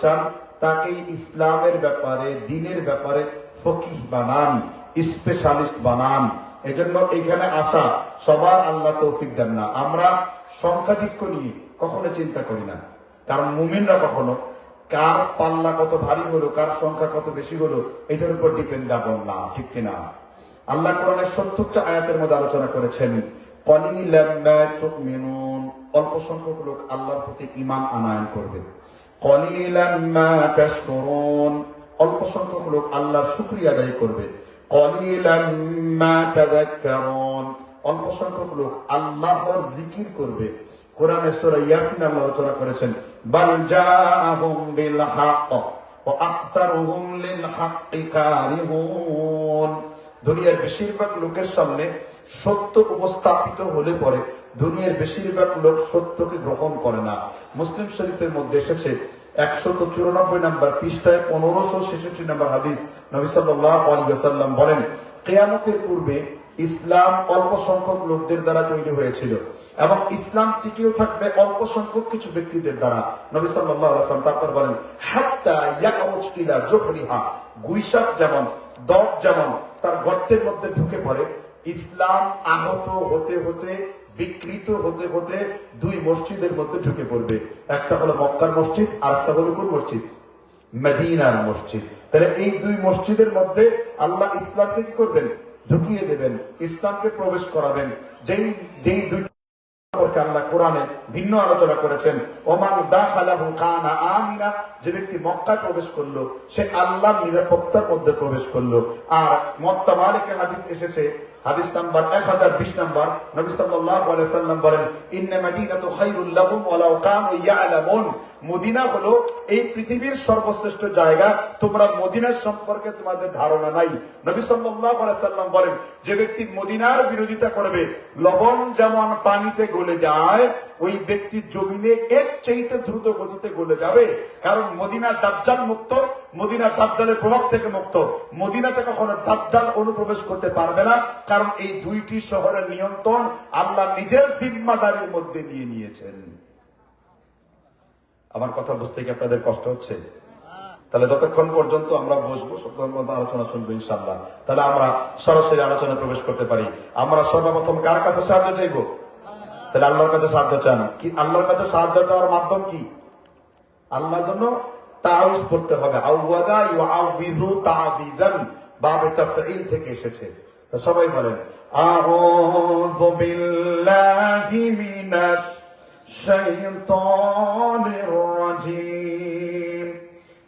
চান তাকেই ইসলামের ব্যাপারে, দিনের ব্যাপারে ফকিহ বানান স্পেশালিস্ট বানান। এজন্য এখানে আসা সবার আল্লাহ তৌফিক দেন না। আমরা সংখ্যাধিক্য নিয়ে কখনো চিন্তা করি না। কারণ মুমিনরা কখনো কার পাল্লা কত ভারী হলো, কার সংখ্যা কত বেশি হলো এটার উপর ডিপেন্ড না, ঠিক কিনা? আল্লাহ কোরআনের সত্তরটা আয়াতের মধ্যে আলোচনা করেছেন কলিলাম মা তুমিনুন। অল্প সংখ্যক লোক আল্লাহর প্রতি ঈমান আনায়ন করবে। কলিলাম মা তাশকুরুন। অল্প সংখ্যক লোক আল্লাহর শুকরিয়া আদায় করবে। কলিলাম মা তাযাক্কারুন। অল্প সংখ্যক লোক আল্লাহর জিকির করবে। কোরআনে সূরা ইয়াসিন আল্লাহ আলোচনা করেছেন, বাল জাআহুম বিল হক ওয়া আকতারুহুম লিল হাক্কি কারিহুন। দুনিয়ার বেশিরভাগ লোকের সামনে সত্য উপস্থাপিত হলে পরে দুনিয়ার বেশিরভাগ লোক সত্যকে গ্রহণ করে না। মুসলিম শরীফের মধ্যে এসেছে চুরানব্বই নাম্বার পৃষ্ঠায় পনেরোশো ছেষট্টি নাম্বার হাদিস। নবী বলেন, কেয়ামতের পূর্বে ইসলাম অল্প সংখ্যক লোকদের দ্বারা তৈরি হয়েছিল এবং ইসলাম টিকেও থাকবে অল্প সংখ্যক কিছু ব্যক্তিদের দ্বারা। নবী তারপর বলেন, হাত্তা ইলা জুহরিহা যেমন দব যেমন তার গর্তের মধ্যে ঢুকে পড়ে। ইসলাম আহত হতে হতে, বিকৃত হতে হতে দুই মসজিদের মধ্যে ঢুকে পড়বে। একটা হলো মক্কার মসজিদ আর একটা হলো কোন মসজিদ? মেদিনার মসজিদ। তাহলে এই দুই মসজিদের মধ্যে আল্লাহ ইসলামকে কি করবেন? ঢুকিয়ে দেবেন, ইসলামকে প্রবেশ করাবেন। যেই যেই দুই সম্পর্কে আল্লাহ কোরআনে ভিন্ন আলোচনা করেছেন। ওমান দাখালাহু কানা আমিনা, যে ব্যক্তি মক্কায় প্রবেশ করল, সে আল্লাহর নিরাপত্তার মধ্যে প্রবেশ করল। আর মক্কা মালিকের হাদিস এসেছে হাদিস নাম্বার 1020 নাম্বার নবী সাল্লাল্লাহু আলাইহি সাল্লাম বলেন, ইন্না মদিনা হলো এই পৃথিবীর সর্বশ্রেষ্ঠ জায়গা। তোমরা মদিনার সম্পর্কে তোমাদের ধারণা নাই। নবী সাল্লাল্লাহু সাল্লাম বলেন, যে ব্যক্তি মদিনার বিরোধিতা করবে, লবণ যেমন পানিতে গলে যায় ওই ব্যক্তি জমিনে এর চাইতে দ্রুত গতিতে গলে যাবে। কারণ মদিনা দাজ্জাল মুক্ত মদিনা দাজ্জালের প্রভাব থেকে মুক্ত। মদিনাতে কখনো দাজ্জাল অনুপ্রবেশ করতে পারবে না, কারণ এই দুইটি শহরের নিয়ন্ত্রণ আল্লাহ নিজের জিম্মাদারির মধ্যে নিয়ে নিয়েছেন। আমার কথা বুঝতে কি আপনাদের কষ্ট হচ্ছে? তাহলে যতক্ষণ পর্যন্ত আমরা বসবো আলোচনা শুনব ইনশাল্লাহ তাহলে আমরা সরাসরি আলোচনায় প্রবেশ করতে পারি। আমরা সর্বপ্রথম কার কাছে সাহায্য চাইব? তাহলে আল্লাহর কাছে সাহায্য চান। কি, আল্লাহর কাছে সাহায্য চাওয়ার মাধ্যম কি? আল্লাহর জন্য তাউজ পড়তে হবে। ইউআউযু তাআদিদান, বাবে থেকে এসেছে। তো সবাই বলেন, আউযু বিল্লাহি মিনাশ শাইতানির রাজীম।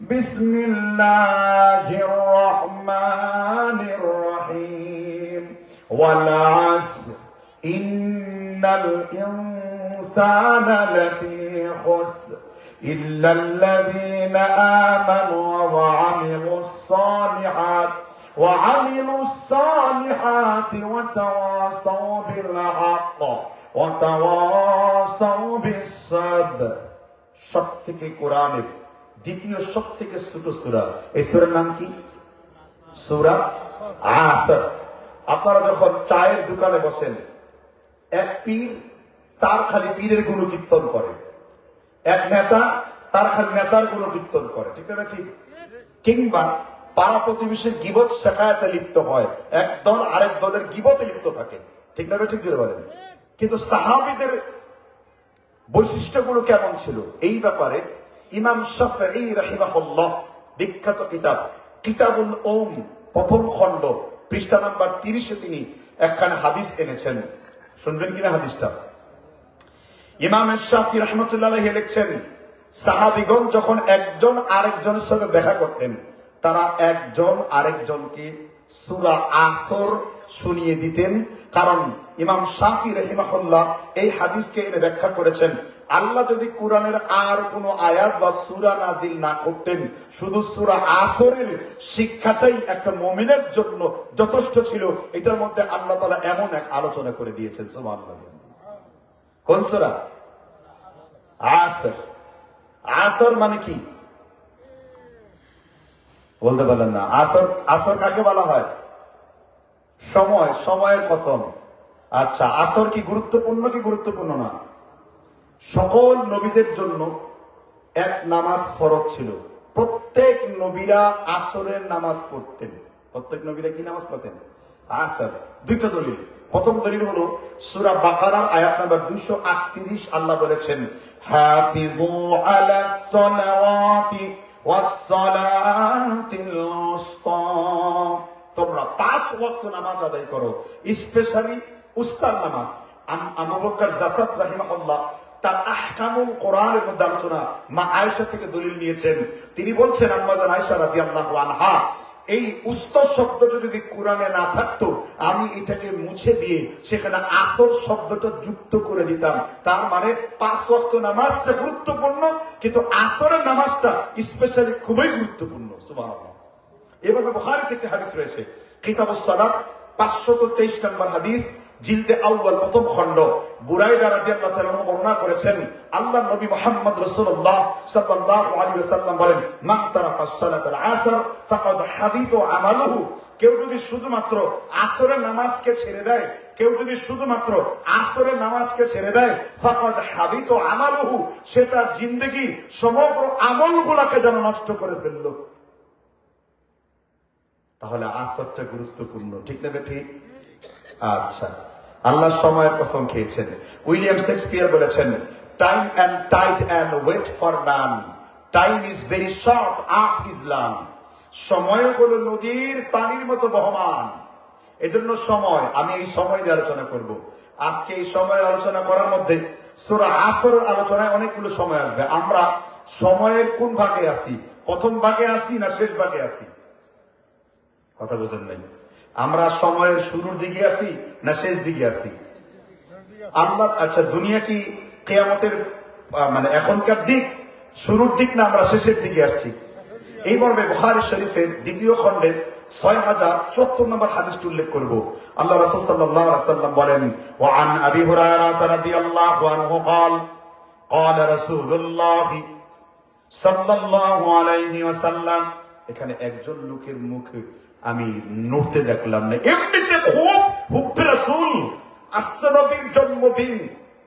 বিসমিল্লাহির ওয়াল আসর ইন্নাল ইনসানা লাফী খুসর إلا الذين آمنوا وعملوا الصالحات وعملوا الصالحات وتواصوا بالحق وتواصوا بالصبر সব থেকে কোরআনের দ্বিতীয় সব থেকে ছোট সুরা এই সুরার নাম কি সুরা আসর আপনারা যখন চায়ের দোকানে বসেন এক পীর, তার খালি পীরের গুণ কীর্তন করে। এক নেতা, তার খালি নেতার গুণ কীর্তন করে। ঠিক না ঠিক? কিংবা পাড়া প্রতিবেশীর গিবত শেখায়তে লিপ্ত হয়। এক দল আরেক দলের গিবতে লিপ্ত থাকে। ঠিক না ঠিক করে বলেন? কিন্তু সাহাবিদের বৈশিষ্ট্যগুলো কেমন ছিল? এই ব্যাপারে ইমাম শাফি রাহিমাহুল্লাহ বিখ্যাত কিতাব কিতাবুল ওম প্রথম খণ্ড, পৃষ্ঠা নাম্বার তিরিশে তিনি একখানে হাদিস এনেছেন। শুনবেন কিনা হাদিসটা? ইমাম শাফি রহমতুল্লাহ লিখছেন, সাহাবিগণ যখন একজন আরেকজনের সাথে দেখা করতেন, তারা একজন আরেকজনকে সুরা আসর শুনিয়ে দিতেন। কারণ ইমাম শাফি রহিমাহুল্লাহ এই হাদিসকে এনে ব্যাখ্যা করেছেন, আল্লাহ যদি কোরআনের আর কোন আয়াত বা সুরা নাজিল না করতেন, শুধু সুরা আসরের শিক্ষাটাই একটা মমিনের জন্য যথেষ্ট ছিল, এটার মধ্যে আল্লাহ তালা এমন এক আলোচনা করে দিয়েছেন, সুবহানাল্লাহ। কোন সুরা? আসর। আসর মানে কি? বলতে পারলেন না। আসর আসর কাকে বলা হয়? সময়, সময়ের কসম। আচ্ছা আসর কি গুরুত্বপূর্ণ কি গুরুত্বপূর্ণ না? সকল নবীদের জন্য এক নামাজ ফরজ ছিল। প্রত্যেক নবীরা আসরের নামাজ পড়তেন। প্রত্যেক নবীরা কি নামাজ পড়তেন? আসর। দুইটা দলিল। প্রথম দলিল হলো, সূরা বাকারার আয়াত নাম্বার 238 আল্লাহ বলেছেন তোমরা পাঁচ ওয়াক্ত নামাজ আদায় করো। স্পেশালি উস্তার নামাজ। আম- আবু বকর জাসাস রাহিমাহুল্লাহ তার আহকামুল কোরআনের মধ্যে আলোচনা মা আয়েশা থেকে দলিল নিয়েছেন। তিনি বলছেন আম্মাজান আয়েশা আনহা, এই উস্তর শব্দটা যদি কোরআনে না থাকতো, আমি এটাকে মুছে দিয়ে সেখানে আসর শব্দটা যুক্ত করে দিতাম। তার মানে পাঁচ ওয়াক্ত নামাজটা গুরুত্বপূর্ণ, কিন্তু আসরের নামাজটা স্পেশালি খুবই গুরুত্বপূর্ণ। সুবহানাল্লাহ। এভাবে বুখারী থেকে হাদিস রয়েছে কিতাব সালাত পাঁচশত তেইশ নম্বর হাদিস জিলদে আউয়াল প্রথম খণ্ড। বুরাইদা রাদিয়াল্লাহু তাআলা আনহু বর্ণনা করেছেন আল্লাহ নবী মুহাম্মদ ওয়াসাল্লাম বলেন আসর হাবিতা কেউ যদি শুধুমাত্র আসরের নামাজকে ছেড়ে দেয়, কেউ যদি শুধুমাত্র আসরের নামাজকে ছেড়ে দেয়, ফাকাদ হাবিতা সে তার জিন্দেগি সমগ্র আমলগুলোকে যেন নষ্ট করে ফেলল। তাহলে আসরটা গুরুত্বপূর্ণ, ঠিক না ঠিক? আচ্ছা। আল্লাহ সময়ের কসম খেয়েছেন। উইলিয়াম শেক্সপিয়ার বলেছেন time and tide and wait for none time is very short up ইজ লাম সময় হলো নদীর পানির মতো বহমান। এজন্য সময়, আমি এই সময় নিয়ে আলোচনা করব। আজকে এই সময়ের আলোচনা করার মধ্যে সোরা আসরের আলোচনায় অনেকগুলো সময় আসবে। আমরা সময়ের কোন ভাগে আছি? প্রথম ভাগে আছি না শেষ ভাগে আছি? কথা বোঝেন নাই। আমরা সময়ের শুরুর দিকে আছি না শেষ দিকে আছি আল্লাহ আচ্ছা দুনিয়া কি কেয়ামতের আহ, মানে এখনকার দিক শুরুর দিক না আমরা শেষের দিকে আসছি এই মর্মে বুখারী শরীফের দ্বিতীয় খণ্ডের ছয় হাজার চুয়াত্তর নম্বর হাদিসটি উল্লেখ করব আল্লাহ রাসূল সাল্লাল্লাহু আলাইহি ওয়াসাল্লাম বলেন ওয়া আন আবি হুরায়রা রাদিয়াল্লাহু আনহু قال قال رسول الله সাল্লাল্লাহু আলাইহি ওয়াসাল্লাম এখানে একজন লোকের মুখে আমি নড়তে দেখলাম না। এমনিতে খুব হুব্বে আসছে নবীর জন্মদিন।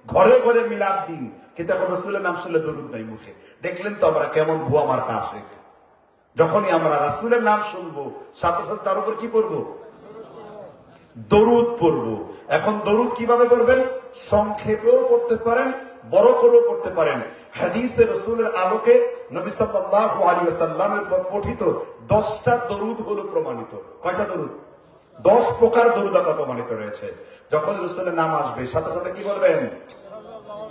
ঘরে ঘরে মিলাদ দিন। কিন্তু এখন রসুলের নাম শুনলে দরুদ নাই মুখে। দেখলেন তো আমরা কেমন ভুয়া আমার কাশেক যখনই আমরা রাসূলের নাম শুনব, সাথে সাথে তার উপর কি পড়ব? দরুদ পড়ব। এখন দরুদ কীভাবে পড়বেন? সংক্ষেপেও পড়তে পারেন। বড় করেও পড়তে পারেন। হাদিসে রসুলের আলোকে নবী সাল্লাহ আলী আসাল্লামের পর পঠিত 10টা দরুদ হলো প্রমাণিত। কয়টা দরুদ? দশ প্রকার দরুদ আপনার প্রমাণিত রয়েছে। যখন রসুলের নাম আসবে, সাথে সাথে কি বলবেন?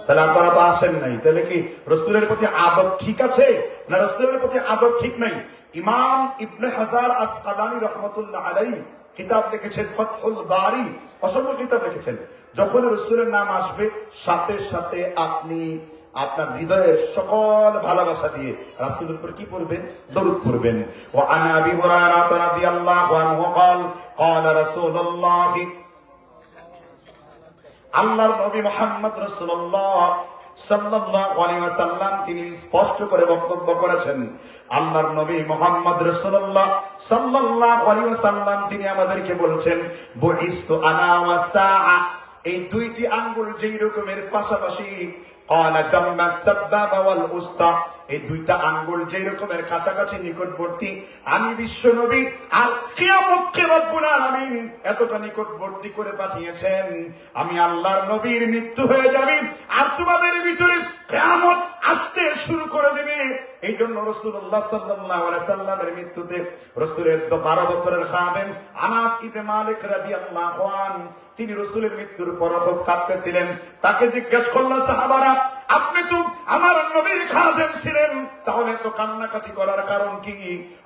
তাহলে আপনারা তো আসেন নাই তাহলে কি রসুলের প্রতি আদব ঠিক আছে না রসুলের প্রতি আদব ঠিক নাই ইমাম ইবনে হাজার আসকালানি রহমতুল্লাহ আলাই কিতাব লিখেছেন ফতহুল বারি অসংখ্য কিতাব লিখেছেন যখন রসুলের নাম আসবে সাথে সাথে আপনি আপনার হৃদয়ের সকল ভালোবাসা দিয়ে রাসূলের উপর কি পড়বেন দরুদ পড়বেন ওয়া আনা আবি হুরায়রা রাদিয়াল্লাহু আনহু قال قال رسول الله আল্লাহর নবী মোহাম্মদ ওয়াসাল্লাম তিনি স্পষ্ট করে বক্তব্য করেছেন, আল্লাহর নবী মোহাম্মদ রাসূলুল্লাহ সাল্লাল্লাহু আলাইহি ওয়াসাল্লাম তিনি আমাদেরকে বলছেন, বুইস্তু আনা এই দুইটি আঙ্গুল যেই রকমের পাশাপাশি এই দুইটা আঙ্গুল যে রকমের কাছাকাছি নিকটবর্তী, আমি বিশ্ব নবী, আর কেয়ামতকে রব্বুল আলামিন এতটা নিকটবর্তী করে পাঠিয়েছেন। আমি আল্লাহর নবীর মৃত্যু হয়ে যাবে, আর তোমাদের ভিতরে কেয়ামত আসতে শুরু করে দেবে। এই জন্য রসুল্লাহ সাল্লামের মৃত্যুতে রসুলের তো বারো বছরের খাবেন আমার ইবনে মালিক রাবি আল্লাহ তিনি রসুলের মৃত্যুর পর খুব কাঁদতেছিলেন। তাকে জিজ্ঞেস করল, সাহাবারা আপনি তো আমার নবীর খাদেম ছিলেন। তাহলে তো কান্নাকাটি করার কারণ কি?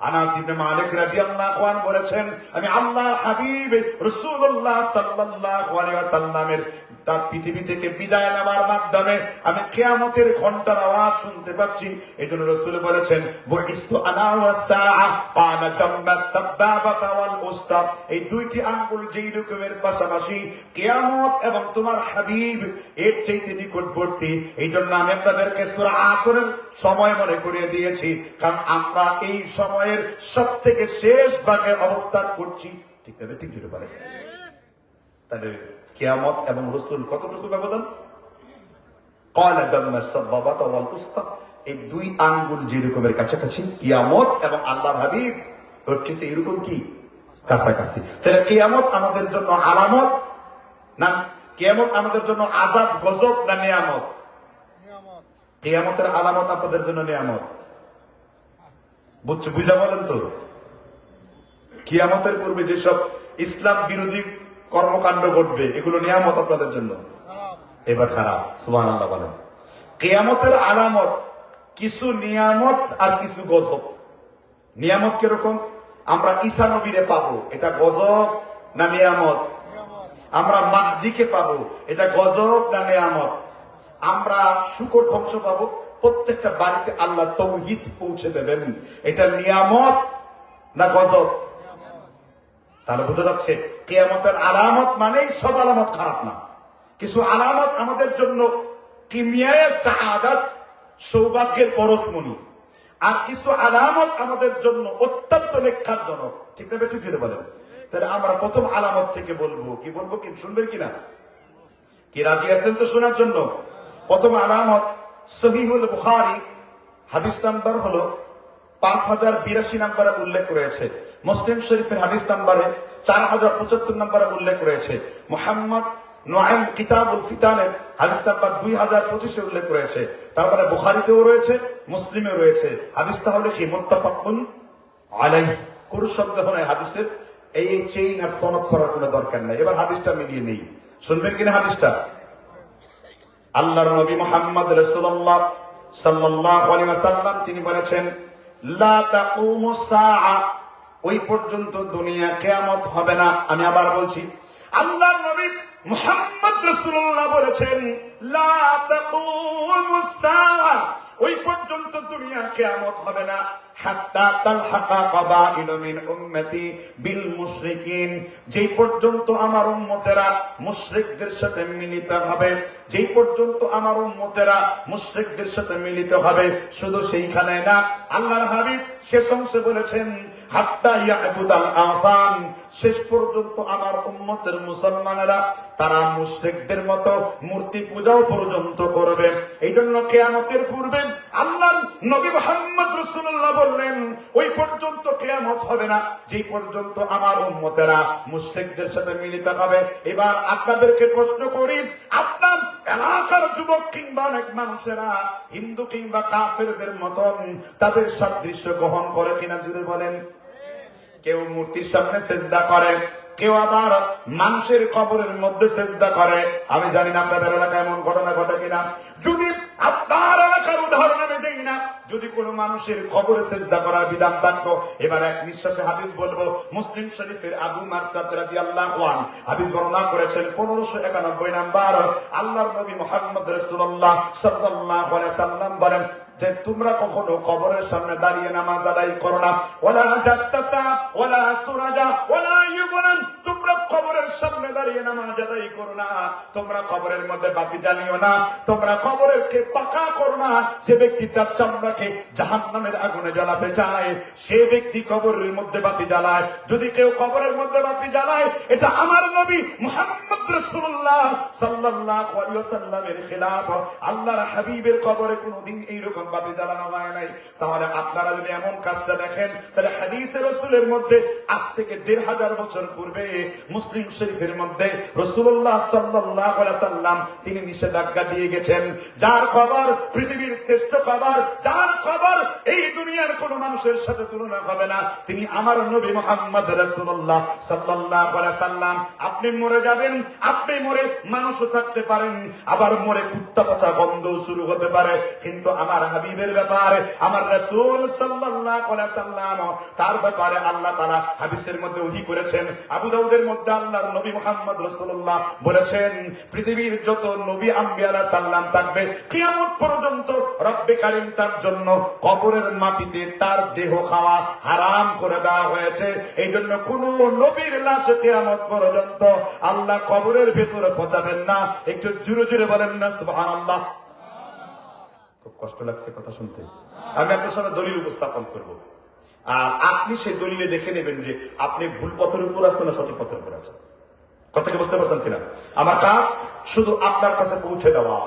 আনাস ইবনে মালিক রাদিয়াল্লাহু আন বলেছেন, আমি আল্লাহর হাবিব রাসূলুল্লাহ সাল্লাল্লাহু আলাইহি ওয়াসাল্লামের তার পৃথিবী থেকে বিদায় নেওয়ার মাধ্যমে আমি ঘণ্টার আওয়াজ শুনতে পাচ্ছি। এই জন্য রসুল বলেছেন, বুইস্তু ওয়াল উস্তা। এই দুইটি আঙ্গুল যেই রকমের পাশাপাশি কিয়ামত এবং তোমার হাবিব এর চাইতে নিকটবর্তী, এই জন্য আমি আপনাদেরকে সুরা আসরের সময় মনে করিয়ে দিয়েছি, কারণ আমরা এই সময়ের সব থেকে শেষ ভাগে অবস্থান করছি। ঠিক তবে ঠিক যেতে পারে তাহলে কেয়ামত এবং রসুল কতটুকু ব্যবধান? এই দুই আঙ্গুল কাছাকাছি, কিয়ামত এবং আল্লাহ হাবিব রচিত এরকম কি? কাছাকাছি। তাহলে কিয়ামত আমাদের জন্য আলামত না, কিয়ামত আমাদের জন্য আজাব গজব না নিয়ামত? কিয়ামতের আলামত আপনাদের জন্য নিয়ামত। বুঝছ, বুঝা বলেন তো? কিয়ামতের পূর্বে যেসব ইসলাম বিরোধী কর্মকাণ্ড ঘটবে, এগুলো নিয়ামত আপনাদের জন্য। এবার খারাপ সুবাহ আল্লাহ বলেন। কেয়ামতের আলামত, কিছু নিয়ামত আর কিছু গজব। নিয়ামত কীরকম? আমরা ঈসা নবীরে পাবো, এটা গজব না নিয়ামত? আমরা মাহদিকে পাবো, এটা গজব না নিয়ামত? আমরা শুকর ধ্বংস পাবো। প্রত্যেকটা বাড়িতে আল্লাহ তৌহিদ পৌঁছে দেবেন। এটা নিয়ামত না গজব? তাহলে বোঝা যাচ্ছে, কেয়ামতের আলামত মানেই সব আলামত খারাপ না। কিছু আলামত আমাদের জন্য কিমিয়ায় সৌভাগ্যের পরশমণি। আর কিছু আলামত আমাদের জন্য অত্যন্ত লেখারজনক ঠিক না ঠিক বলেন? তাহলে আমরা প্রথম আলামত থেকে বলব। কি বলব কি? শুনবেন কিনা? কি রাজি আছেন তো শোনার জন্য? প্রথম আলামত সহিহুল বুখারী, হাদিস নাম্বার হলো পাঁচ হাজার বিরাশি নাম্বারে উল্লেখ রয়েছে। মুসলিম শরীফের হাদিস নাম্বারে চার হাজার পঁচাত্তর নাম্বারে উল্লেখ রয়েছে। মোহাম্মদ নোয়াইম কিতাবুল ফিতানের হাদিস নাম্বার দুই হাজার পঁচিশে উল্লেখ রয়েছে। তারপরে বুখারিতেও রয়েছে, মুসলিমেও রয়েছে। হাদিসটা হলে কি? মোত্তাফাকুন আলাই কোন সন্দেহ নাই হাদিসের। এই চেইন আর করার কোনো দরকার নাই। এবার হাদিসটা মিলিয়ে নেই। শুনবেন কিনা হাদিসটা? আল্লাহর নবী মোহাম্মদ রাসূলুল্লাহ সাল্লাল্লাহু আলাইহি ওয়াসাল্লাম, তিনি বলেছেন ওই পর্যন্ত দুনিয়া কেয়ামত হবে না। আমি আবার বলছি, আল্লাহর নবী মুহাম্মদ রাসূলুল্লাহ বলেছেন ওই পর্যন্ত দুনিয়া কিয়ামত হবে না। যেই পর্যন্ত আমার সাথে মিলিত শুধু সেইখানে না, আল্লাহর হাবিব শেষ অংশে বলেছেন, হাত্তা ইয়াবুদাল আফান শেষ পর্যন্ত আমার উম্মতের মুসলমানেরা, তারা মুশরিকদের মতো মূর্তি পূজাও পর্যন্ত করবে। এই জন্য কেয়ামতের পূর্বে আল্লাহ নবী মোহাম্মদ রসুল্লাহ বললেন, ওই পর্যন্ত কেয়ামত হবে না যে পর্যন্ত আমার উম্মতেরা মুশরিকদের সাথে মিলিত হবে। এবার আপনাদেরকে প্রশ্ন করি, আপনার এলাকার যুবক কিংবা অনেক মানুষেরা হিন্দু কিংবা কাফেরদের মতন তাদের সাদৃশ্য গ্রহণ করে কিনা জুড়ে বলেন। কেউ মূর্তির সামনে চেষ্টা করে, কেউ আবার মানুষের কবরের মধ্যে চেষ্টা করে। আমি জানি না আপনাদের এলাকায় এমন ঘটনা ঘটে কিনা। যদি আপনার এলাকার উদাহরণ আমি দেই না, যদি কোনো মানুষের কবরে চেষ্টা করার বিধান থাকতো, এবার এক নিঃশ্বাসে হাদিস বলব, মুসলিম শরীফের আবু মারসাদ হাদিস বর্ণনা করেছেন 1591 নাম্বার, আল্লাহর নবী মুহাম্মদ রাসূলুল্লাহ সাল্লাল্লাহু আলাইহি সাল্লাম বলেন যে তোমরা কখনো কবরের সামনে দাঁড়িয়ে নামাজ আদায় করো না। ওলা জাস্তাতা ওলা সুরাজা ওলা ইউবনান, তোমরা কবরের সামনে দাঁড়িয়ে নামাজ আদায় করো না। তোমরা কবরের মধ্যে বাতি জ্বালিও না। তোমরা কবরের কে পাকা করো না। যে ব্যক্তি তার চামড়াকে জাহান্নামের আগুনে জ্বালাতে চায়, সে ব্যক্তি কবরের মধ্যে বাতি জ্বালায়। যদি কেউ কবরের মধ্যে বাতি জ্বালায়, এটা আমার নবী মুহাম্মদ রাসূলুল্লাহ সাল্লাল্লাহু আলাইহি ওয়াসাল্লামের খেলাফ। আল্লাহর হাবিবের কবরে কোনোদিন এইরকম বাতি জ্বালানো হয় নাই। তাহলে আপনারা যদি এমন কাজটা দেখেন, তাহলে হাদিসে রসুলের মধ্যে আজ থেকে দেড় হাজার বছর পূর্বে শরীফের মধ্যে রসুল্লাহ সাল্লাম তিনি নিষেধাজ্ঞা দিয়ে গেছেন। যার খবর পৃথিবীর শ্রেষ্ঠ খবর, যার খবর এই দুনিয়ার কোন মানুষের সাথে তুলনা হবে না। তিনি আমার নবী মোহাম্মদ রাসূলুল্লাহ সাল্লাল্লাহু আলাইহি সাল্লাম। আপনি মরে যাবেন, আপনি মরে মানুষও থাকতে পারেন, আবার মরে কুত্তা পচা গন্ধ শুরু হতে পারে। কিন্তু আমার হাবিবের ব্যাপারে, আমার রাসূল আলাইহি সাল্লাম, তার ব্যাপারে আল্লাহ তারা হাদিসের মধ্যে ওহী করেছেন। আবু দাউদের মধ্যে আল্লাহর নবী মুহাম্মদ রাসূলুল্লাহ বলেছেন, পৃথিবীর যত নবী সালাম থাকবে। কিয়ামত পর্যন্ত রব্বে কারীম তার জন্য কবরের মাটিতে তার দেহ খাওয়া হারাম করে দেওয়া হয়েছে। এই জন্য কোন নবীর লাশ কিয়ামত পর্যন্ত আল্লাহ কবরের ভেতরে পচাবেন না। একটু জুড়ে জুড়ে বলেন না, সুবহানাল্লাহ। খুব কষ্ট লাগছে কথা শুনতে। আমি আপনার সামনে দলিল উপস্থাপন করব। আর আপনি সেই দলিলে দেখে নেবেন যে আপনি ভুল পথের উপর আছেন না সঠিক পথের উপর আছেন। কথা কি বুঝতে পারছেন কিনা? আমার কাজ শুধু আপনার কাছে পৌঁছে দেওয়া।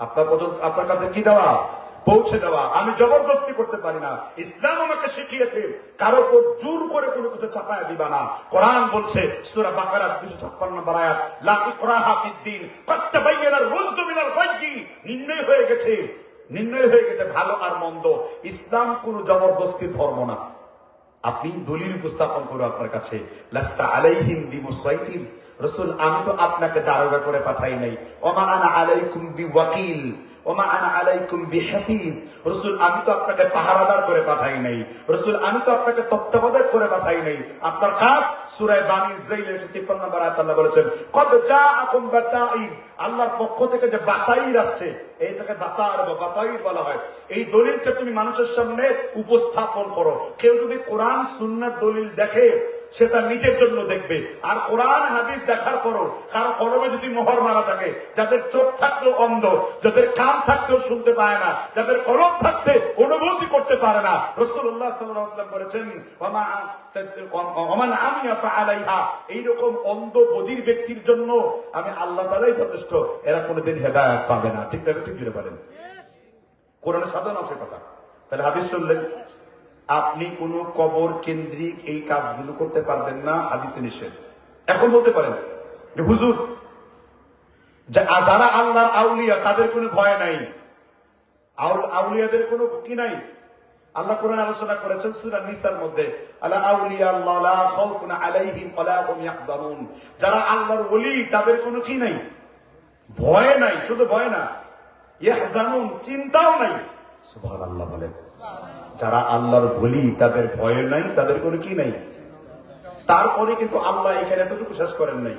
আপনার পর্যন্ত আপনার কাছে কি দেওয়া? পৌঁছে দেওয়া। আমি জবরদস্তি করতে পারি না। ইসলাম আমাকে শিখিয়েছে, কারও উপর জোর করে কোনো কিছু চাপায়া দিবা না। কোরআন বলছে, সূরা বাকারার 256 নম্বর আয়াত, লা ইকরাহা ফিদ্দিন কদ তাবায়্যানা রুশদু মিনাল গায়্যি নির্ণয় হয়ে গেছে। নির্ণয় হয়ে গেছে, ভালো আর মন্দ। ইসলাম কোনো জবরদস্তি ধর্ম না। আপনি দলিল উপস্থাপন করো আপনার কাছে। লাস্তা আলাইহিম বিমুসাইতির। রসুল, আমি তো আপনাকে দারোগা করে পাঠাই নাই। ওমা আলাইকুম বিওয়াকিল। ওমা আনা আলাইকুম বিহাফিজ। রাসূল, আমি তো আপনাকে পাহারাদার করে পাঠাই নাই। রাসূল, আমি তো আপনাকে তত্ত্বাবধায়ক করে পাঠাই নাই। আপনার কাজ ইসরাঈলের 53 নম্বর বাসাইর আল্লাহর পক্ষ থেকে যে বাসাইর আসছে এইটাকে বাসার বা বাসাইর বলা হয়। এই দলিলটা তুমি মানুষের সামনে উপস্থাপন করো। কেউ যদি কোরআন, সুন্নার দলিল দেখে সে তার নিজের জন্য দেখবে। আর কোরআন, হাদিস দেখার পরও কারও কলমে যদি মোহর মারা থাকে, যাদের চোখ থাকতেও অন্ধ, যাদের কান থাকতেও শুনতে পায় না, যাদের কলম থাকতে অনুভূতি করতে পারে না রসুল্লাহ সাল্লাম বলেছেন "ওমা- ওমান আমিয়া ফাআলাইহা। এইরকম অন্ধ, বধির ব্যক্তির জন্য আমি আল্লাহ তালাই যথেষ্ট। এরা কোনোদিন হেদায়ত পাবে না। ঠিক তবে ঠিক পারেন কোরআনের সাধন আছে কথা। তাহলে হাদিস শুনলেন। আপনি কোন কবর কেন্দ্রিক এই কাজগুলো করতে পারবেন না, হাদিসে নিষেধ। এখন বলতে পারেন হুজুর যারা আল্লাহর আউলিয়া, তাদের কোনো ভয় নাই। আউলিয়াদের কোনো কি নাই? আল্লাহ কোরআন আলোচনা করেছেন সূরা নিসার মধ্যে আউলিয়া আল্লাহ, লা খাউফুন আলাইহিম ওয়া হুম ইয়াহজানুন। যারা আল্লাহর ওলি, তাদের কোনো কি নাই? ভয় নাই, শুধু ভয় না। ইয়াহজানুন, চিন্তাও নাই। সুবহানাল্লাহ যারা আল্লাহর বলি, তাদের ভয় নাই, তাদের কোনো কি নাই? তারপরে কিন্তু আল্লাহ এখানে এতটুকু শেষ করেন নাই।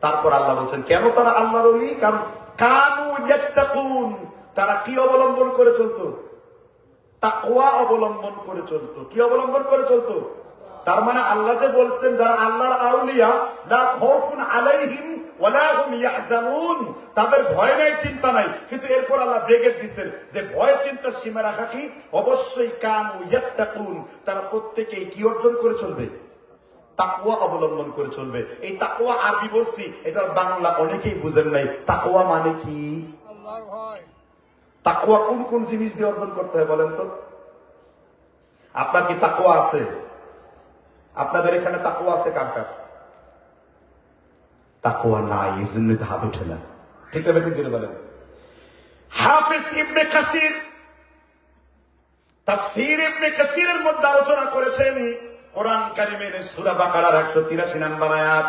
তারপর আল্লাহ বলছেন, কেন তারা আল্লাহর অলি কারণ কানু ইয়াত্তাকুন। তারা কি অবলম্বন করে চলতো? তাকওয়া অবলম্বন করে চলতো। কি অবলম্বন করে চলতো? তার মানে আল্লাহ যে বলছেন, যারা আল্লাহর আউলিয়া, লা খাউফুন আলাইহিম ইয়াহজানুন। তাদের ভয় নাই চিন্তা নাই। কিন্তু এরপর আল্লাহ ব্রেকেট দিচ্ছেন যে ভয় চিন্তার সীমা রাখা কি? অবশ্যই কানু ইয়াত্তাকুন। তারা প্রত্যেকেই কি অর্জন করে চলবে? তাকুয়া অবলম্বন করে চলবে। এই তাকুয়া আরবি বলছি এটার বাংলা অনেকেই বুঝেন নাই। তাকুয়া মানে কি? তাকুয়া কোন কোন জিনিস দিয়ে অর্জন করতে হয় বলেন তো? আপনার কি তাকুয়া আছে? আপনাদের এখানে তাকুয়া আছে কার কার? তাকুয়া নাই, এই জন্য তো হাত না। ঠিক আছে ঠিক জন্য বলেন? হাফিজ ইবনে কাসির তাফসীর ইবনে কাসিরের মধ্যে আলোচনা করেছেন, কোরআন কারিমের সূরা বাকারার 183 নম্বর আয়াত,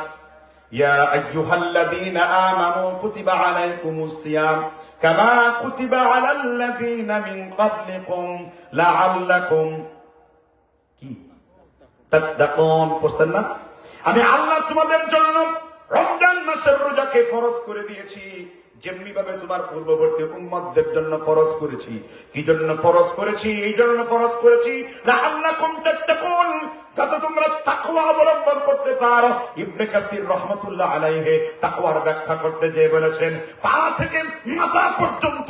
ইয়া আইয়ুহাল্লাযীনা আমানু কুতিবা আলাইকুমুস সিয়াম, কামা কুতিবা আলাল্লাযীনা মিন ক্বাবলিকুম লাআল্লাকুম, কি? তাত্তাকুন, পড়ছেন না? আমি আল্লাহ তোমাদের জন্য রমজান মাসের রোজাকে ফরজ করে দিয়েছি। যেমনি ভাবে তোমার পূর্ববর্তী উম্মতদের জন্য ফরজ করেছি। কি জন্য ফরজ করেছি? এই জন্য ফরজ করেছি। যাতে তোমরা তাকওয়া অবলম্বন করতে পারো। ইবনে কাসির রহমাতুল্লাহ আলাইহি তাকওয়ার ব্যাখ্যা করতে যে বলেছেন, পা থেকে মাথা পর্যন্ত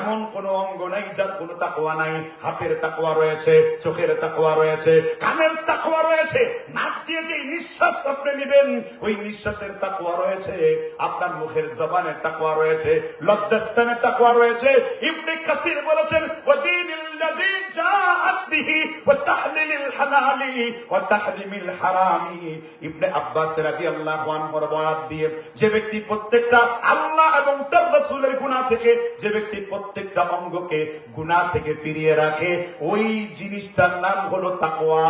এমন কোন অঙ্গ নাই যার কোনো তাকওয়া নাই। হাতের তাকওয়া রয়েছে, চোখের তাকওয়া রয়েছে, কানের তাকওয়া রয়েছে। নাক দিয়ে যে নিঃশ্বাস আপনি নেবেন, ওই নিঃশ্বাসের তাকওয়া রয়েছে। আপনার মুখের জবানের তাকওয়া রয়েছে লজ্জাস্থানের তাকওয়া রয়েছে। ইবনে কাসির বলেছেন লাযী বিহি ওয়া তাহলিলিল হালালি ওয়া তাহরিমিল হারামি ইবনে আব্বাস রাদিয়াল্লাহু আনহুর বয়াত দিয়ে যে ব্যক্তি প্রত্যেকটা আল্লাহ এবং তার রাসূলের গুনাহ থেকে, যে ব্যক্তি প্রত্যেকটা অঙ্গকে গুনাহ থেকে ফিরিয়ে রাখে, ওই জিনিসটার নাম হলো তাকওয়া।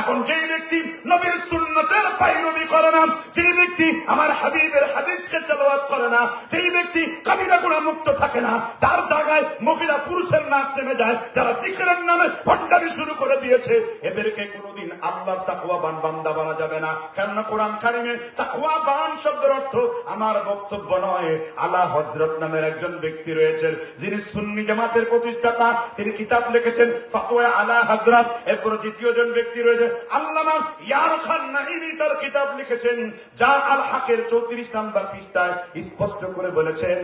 এখন যে ব্যক্তি নবীর সুন্নতের পাইরবি করে না যে ব্যক্তি আমার হাবিবের হাদিসকে তেলাওয়াত করে না, যেই ব্যক্তি কবিরা গুনাহ মুক্ত থাকে না, তার জায়গায় মহিলা পুরুষের নাচ নেমে যায় যারা জিকিরের নামে ভণ্ডামি শুরু করে দিয়েছে, এদেরকে কোনোদিন আল্লাহর তাকওয়াবান বান্দা বলা যাবে না। কেননা কোরআন কারিমে তাকওয়াবান শব্দের অর্থ আমার বক্তব্য নয় আলা হযরত নামের একজন ব্যক্তি রয়েছেন, যিনি সুন্নি জামাতের প্রতিষ্ঠাতা। তিনি কিতাব লিখেছেন ফাতোয়া আলা হযরত। এরপর দ্বিতীয় জন ব্যক্তি রয়েছে, আল্লামা ইয়ার খান নাহিমি তার কিতাব লিখেছেন, যা আল হাকের 34 নাম্বার পৃষ্ঠায় স্পষ্ট করে বলেছেন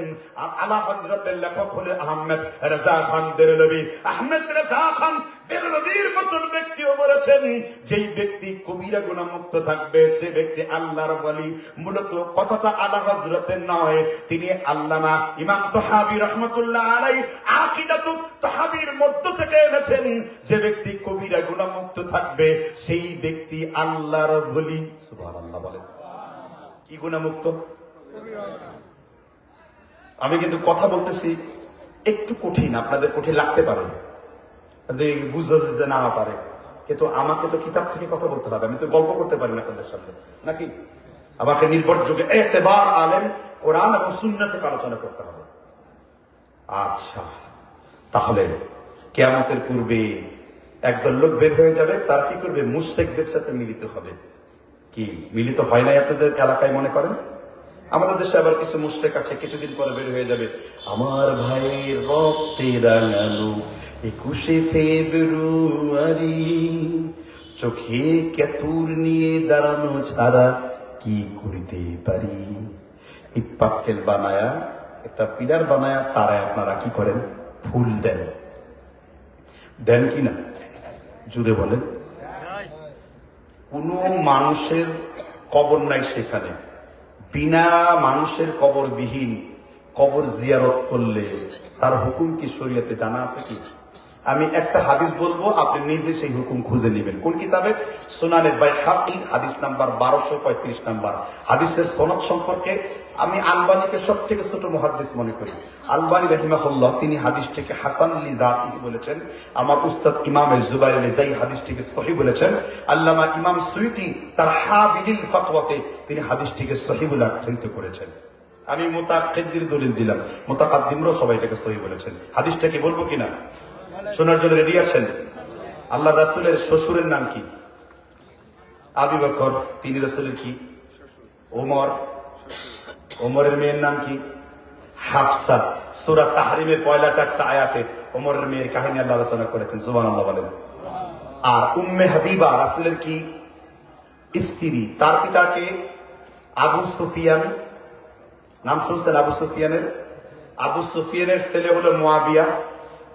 আলা হযরতের লেখক হলেন আহমেদ রেজা খান বেরলভি আহমেদ রেজা খান বেরলভির মতো একজন ব্যক্তিও বলেছেন, যেই ব্যক্তি কবিরা গুণামুক্ত থাকবে, সে ব্যক্তি আল্লাহর বলি মূলত কথাটা আলা হজরতের নয়, তিনি আল্লামা ইমাম তহাবি রহমতুল্লাহ আলাই তহাবির মধ্য থেকে এনেছেন, যে ব্যক্তি কবিরা গুণামুক্ত থাকবে, সেই ব্যক্তি আল্লাহর বলি বলেন। কি গুণামুক্ত? আমি কিন্তু কথা বলতেছি। একটু কঠিন, আপনাদের কঠিন লাগতে পারে। বুঝতে যদি না পারে। কিন্তু আমাকে তো কিতাব থেকে কথা বলতে হবে, আমি তো গল্প করতে পারি না আপনাদের সামনে। নাকি? আমাকে নির্ভরযোগ্য এতেবার আলেম কোরআন এবং শূন্য থেকে আলোচনা করতে হবে। আচ্ছা তাহলে কেয়ামতের পূর্বে একদল লোক বের হয়ে যাবে, তারা কি করবে? মুশ্রেকদের সাথে মিলিত হবে। কি, মিলিত হয় নাই আপনাদের এলাকায় মনে করেন? আমাদের দেশে আবার কিছু মুশ্রেক আছে, কিছুদিন পরে বের হয়ে যাবে। আমার ভাইয়ের রক্তে একুশে ফেব্রুয়ারি, চোখে কেতুর নিয়ে দাঁড়ানো ছাড়া কি করিতে পারি? পাক্কেল বানায়া, একটা পিলার বানায়া তারায় আপনারা কি করেন? ফুল দেন। দেন কি না? জুড়ে বলেন। কোনো মানুষের কবর নাই সেখানে। বিনা মানুষের কবর বিহীন কবর জিয়ারত করলে তার হুকুম কি শরীয়তে জানা আছে কি? আমি একটা হাদিস বলব, আপনি নিজে সেই হুকুম খুঁজে নেবেন। কোন কিতাবে? সোনানে বাই হাকি হাদিস নাম্বার বারোশো পঁয়ত্রিশ নাম্বার। হাদিসের সনদ সম্পর্কে আমি আলবানিকে সব থেকে ছোট মহাদিস মনে করি। আলবানি রহিমাহুল্লাহ, তিনি হাদিসটিকে হাসান আলী দাতি বলেছেন। আমার উস্তাদ ইমাম জুবাইর রেজাই হাদিসটিকে সহি বলেছেন। আল্লামা ইমাম সুইতি তার হাবিলিল ফাতওয়াতে তিনি হাদিসটিকে সহি বলে আখ্যায়িত করেছেন। আমি মোতাকিদ্দির দলিল দিলাম। মোতাকাদ্দিমরাও সবাই এটাকে সহি বলেছেন। হাদিসটাকে বলব কিনা? শোনার জন্য রেডি আছেন? আল্লাহ রাসুলের শ্বশুরের নাম কি? আবি বকর, তিনি রাসুলের কি? ওমর। ওমরের মেয়ের নাম কি? হাফসা। সুরা তাহরিমের পয়লা চারটা আয়াতে ওমরের মেয়ের কাহিনী আল্লাহ আলোচনা করেছেন। সুবান আল্লাহ বলেন। আর উম্মে হাবিবা রাসুলের কি? স্ত্রী। তার পিতাকে আবু সুফিয়ান, নাম শুনছেন আবু সুফিয়ানের? আবু সুফিয়ানের ছেলে হলো মোয়াবিয়া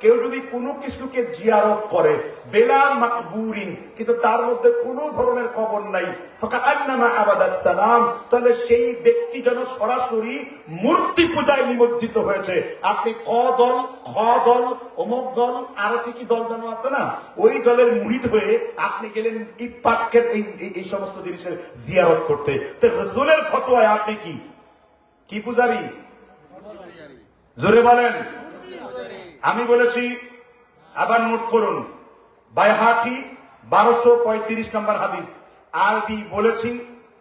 কেউ যদি কোনো কিছুকে জিয়ারত করে, বেলা মাকবুরিন, কিন্তু তার মধ্যে কোনো ধরনের খবর নাই তাহলে সেই ব্যক্তি যেন সরাসরি মূর্তি পূজায় নিমজ্জিত হয়েছে। আপনি ক দল, খ দল, অমুক দল, আরও কি কি দল যেন আছে না, ওই দলের মুড়িদ হয়ে আপনি গেলেন ইপাটকে এই, এই- এই সমস্ত জিনিসের জিয়ারত করতে। তো রসুলের ফতোয়ায় আপনি কি? কি পূজারী? জোরে বলেন। আমি বলেছি, আবার নোট করুন। বাইহাকি, বারোশো পঁয়ত্রিশ নম্বর হাদিস। আরবি বলেছি,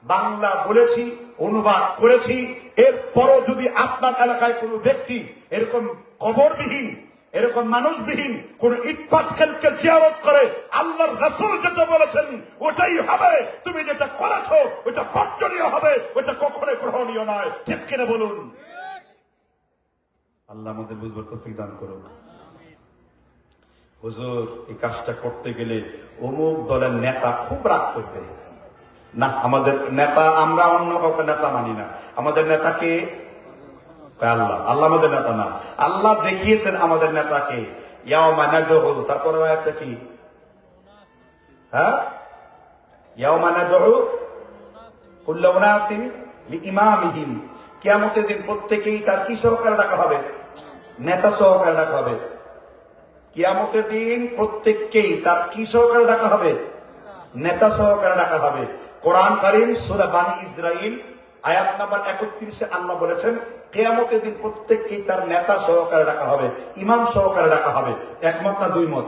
বাংলা বলেছি, অনুবাদ করেছি। এরপরও যদি আপনার এলাকায় কোনো ব্যক্তি এরকম কবরবিহীন, এরকম মানুষবিহীন, কোন ইটপাট খেলকে জিয়ারত করে, আল্লাহর রাসূল যেটা বলেছেন, ওটাই হবে। তুমি যেটা করেছ, ওটা বর্জনীয় হবে, ওটা কখনোই গ্রহণীয় নয়। ঠিক কিনা বলুন? আল্লাহ আমাদের বুঝবার তৌফিক দান করুক। হুজুর, এই কাজটা করতে গেলে অমুক দলের নেতা খুব রাগ করবে। না, আমাদের নেতা, আমরা অন্য কাউকে নেতা মানি না। আমাদের নেতাকে আল্লাহ। আল্লাহ আমাদের নেতা না। আল্লাহ দেখিয়েছেন আমাদের নেতাকে ইয়াও মানা মানাদহু তারপর একটা কি? হ্যাঁ? ইয়াও মানাদহু কুল্লা উনাসিন বিইমামিহিম কিয়ামতের দিন প্রত্যেকেই তার কি সহকারে ডাকা হবে? নেতা সহকারে ডাকা হবে। কিয়ামতের দিন প্রত্যেককেই তার কি সহকারে ডাকা হবে? নেতা সহকারে ডাকা হবে। কোরআন কারিম, সুরা বানি ইসরাইল আয়াত নাম্বার একত্রিশে আল্লাহ বলেছেন, কেয়ামতের দিন প্রত্যেককেই তার নেতা সহকারে ডাকা হবে, ইমাম সহকারে ডাকা হবে। একমত না দুই মত?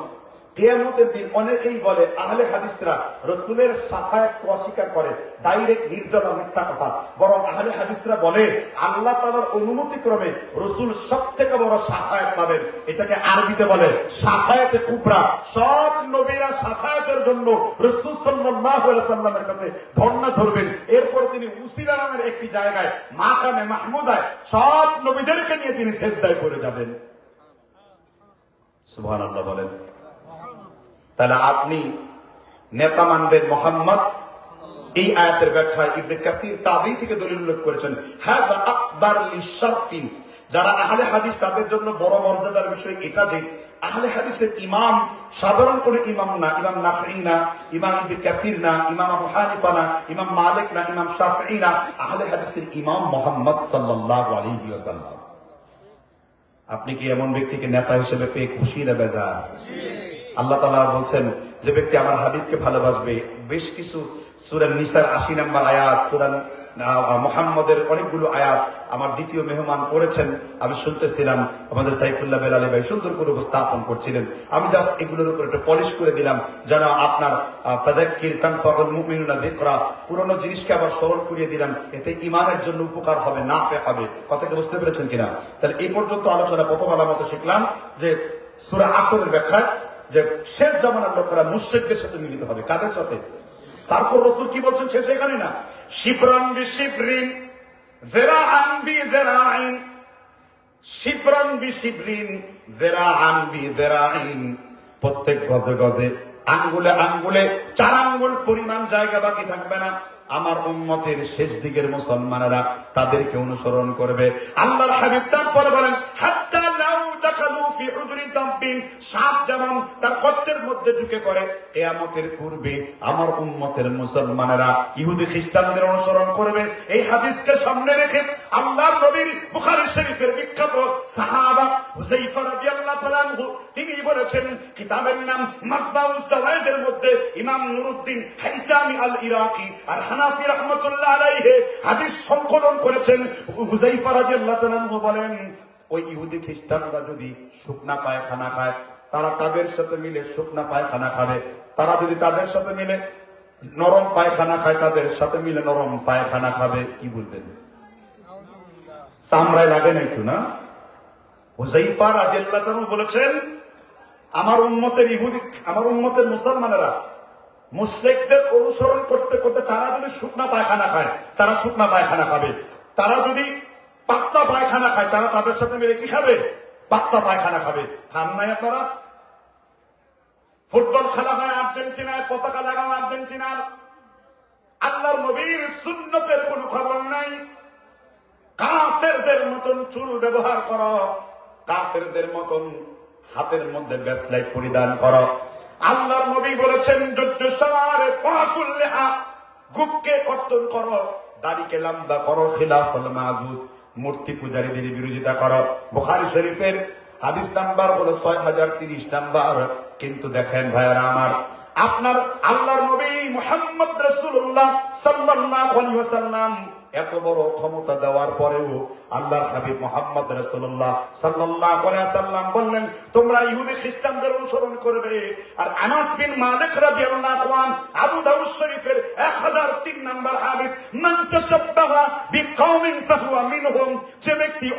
কেয়ামতের দিন অনেকেই বলে, আহলে হাদিসরা রসুলের সাফায়াত অস্বীকার করে, ডাইরেক্ট নির্জলা মিথ্যা কথা। বরং আহলে হাদিসরা বলে, আল্লাহ তালার অনুমতি ক্রমে রসুল সব থেকে বড় সাফায়াত পাবেন। এটাকে আরবিতে বলে, সাফায়াতে কুবরা। সব নবীরা সাফায়াতের জন্য রসুল আলাইহি সাল্লামের কাছে ধর্ণা ধরবেন। এরপর তিনি উসিলা নামের একটি জায়গায়, মাকামে মাহমুদায়, সব নবীদেরকে নিয়ে তিনি সেজদায় করে যাবেন। সুবহানাল্লাহ বলেন। তাহলে আপনি নেতা মানবেন মোহাম্মদ। এই আয়াতের ব্যাখ্যায় ইবনে কাসির তাবি থেকে দলিল উল্লেখ করেছেন, হাযা আকবার লিশারফিন যারা আহলে হাদিস, তাদের জন্য বড় মর্যাদার বিষয় এটা যে, আহলে হাদিসের ইমাম সাধারণ কোনো ইমাম না, ইমাম নাফি না, ইমাম ইবনে কাসির না, ইমাম আবু হানিফা না, ইমাম মালিক না, ইমাম শাফি না, আহলে হাদিসের ইমাম মোহাম্মদ সাল্লাল্লাহু আলাইহি ওয়াসাল্লাম। আপনি কি এমন ব্যক্তিকে নেতা হিসেবে পেয়ে খুশি না বেজার? আল্লাহ তালা বলছেন, যে ব্যক্তি আমার হাবিবকে ভালোবাসবে, বেশ কিছু সুরান নিসার আশি নাম্বার আয়াত সুরান মোহাম্মদের অনেকগুলো আয়াত আমার দ্বিতীয় মেহমান পড়েছেন। আমি শুনতেছিলাম, আমাদের সাইফুল্লাহ বেলালি ভাই সুন্দর করে উপস্থাপন করছিলেন। আমি জাস্ট এগুলোর উপর একটু পলিশ করে দিলাম, যেন আপনার ফাদাক্কির তানফাউল মুমিনুনা যিকরা, পুরনো জিনিসকে আবার স্মরণ করিয়ে দিলাম, এতে ইমানের জন্য উপকার হবে, নাফে হবে। কথাকে বুঝতে পেরেছেন কিনা? তাহলে এই পর্যন্ত আলোচনা প্রথম আলামত শিখলাম যে সুরা আসরের ব্যাখ্যায় যে শেষ জামানার লোকেরা মুশ্রিকদের সাথে মিলিত হবে। কাদের সাথে? তারপর রসুল কি বলছেন শেষ এখানে না? শিবরান বি শিবরিন বি শিবরান বি শিবরিন বি প্রত্যেক গজে গজে, আঙ্গুলে আঙ্গুলে, চার আঙ্গুল পরিমাণ জায়গা বাকি থাকবে না। আমার উম্মতের শেষ দিকের মুসলমানেরা তাদেরকে অনুসরণ করবে। আল্লাহর হাবিব তারপরে বলেন, হাত্তা দাখালু ফি হুজরি দাব্বিন সাপ যেমন তার গর্তের মধ্যে ঢুকে পড়ে, কিয়ামতের পূর্বে আমার উম্মতের মুসলমানেরা ইহুদি খ্রিস্টানদের অনুসরণ করবে। এই হাদিসকে সামনে রেখে আল্লাহর নবীর বুখারী শরীফের বিখ্যাত সাহাবা হুযাইফা রাদিয়াল্লাহু তাআলা তিনি বলেছেন, কিতাবের নাম মাসবাউস দাওয়াইদের মধ্যে ইমাম নুরুদ্দিন হাইসামি আল ইরাকি আর হানাফি রহমতুল্লাহ আলাইহি হাদিস সংকলন করেছেন। হুযাইফা রাদিয়াল্লাহু তাআলা বলেন ওই ইহুদি খ্রিস্টানরা যদি শুকনা পায়খানা খায়, তারা তাদের সাথে মিলে শুকনা পায়খানা খাবে। তারা যদি তাদের সাথে মিলে নরম পায়খানা খায়, তাদের সাথে মিলে নরম পায়খানা খাবে, কি বলবেন? চামড়ায় লাগে না একটু, না? হুজাইফা রাদিয়াল্লাহু তাআলা বলেছেন, আমার উম্মতের ইহুদি, আমার উম্মতের মুসলমানেরা মুশরিকদের অনুসরণ করতে করতে তারা যদি শুকনা পায়খানা খায়, তারা শুকনা পায়খানা খাবে। তারা যদি পাতলা পায়খানা খায়, তারা তাদের সাথে মিলে কি খাবে? পাতলা পায়খানা খাবে। খান নাই আপনারা? ফুটবল খেলা হয় আর্জেন্টিনায়, পতাকা লাগানো আর্জেন্টিনার। আল্লাহর নবীর সুন্নতের কোনো খবর নাই। কাফেরদের মতন চুল ব্যবহার কর, কাফেরদের মতন হাতের মধ্যে ব্যাসলাইট পরিধান কর। আল্লাহর নবী বলেছেন যজ্ঞ সমারে পাফুল্লেহা গুফকে কর্তন করো, দাড়িকে লম্বা করো, খিলাফল মাহুদ মূর্তি পূজারীদের বিরোধিতা করো। বুখারি শরীফের হাদিস নাম্বার হলো ছয় হাজার তিরিশ নাম্বার। কিন্তু দেখেন ভাইয়ারা আমার, আপনার আল্লাহর নবী মোহাম্মদ রসুল্লাহ ওয়াসাল্লাম এত বড় ক্ষমতা দেওয়ার পরেও আল্লাহর হাবিব মোহাম্মদ রাসূলুল্লাহ সাল্লাল্লাহু আলাইহি সাল্লাম বললেন, তোমরা ইহুদি খ্রিস্টানদের অনুসরণ করবে আর আনাস বিন মালিক রাদিয়াল্লাহু আন আবু দাউদ শরীফের 1003 নম্বর হাদিস, মান তাশাব্বাহা বিকাউমিন ফাহুয়া মিনহুম যে ব্যক্তি